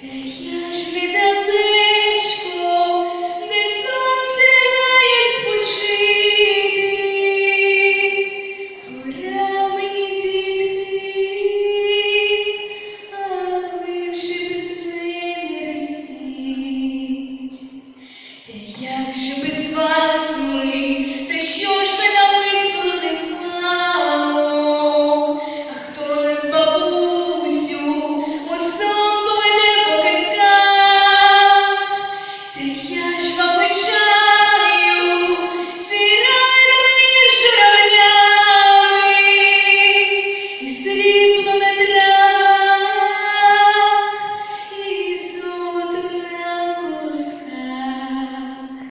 Та я ж не давно Як же без вас ми, та що ж ви намислили мамо? а хто нас, бабусю?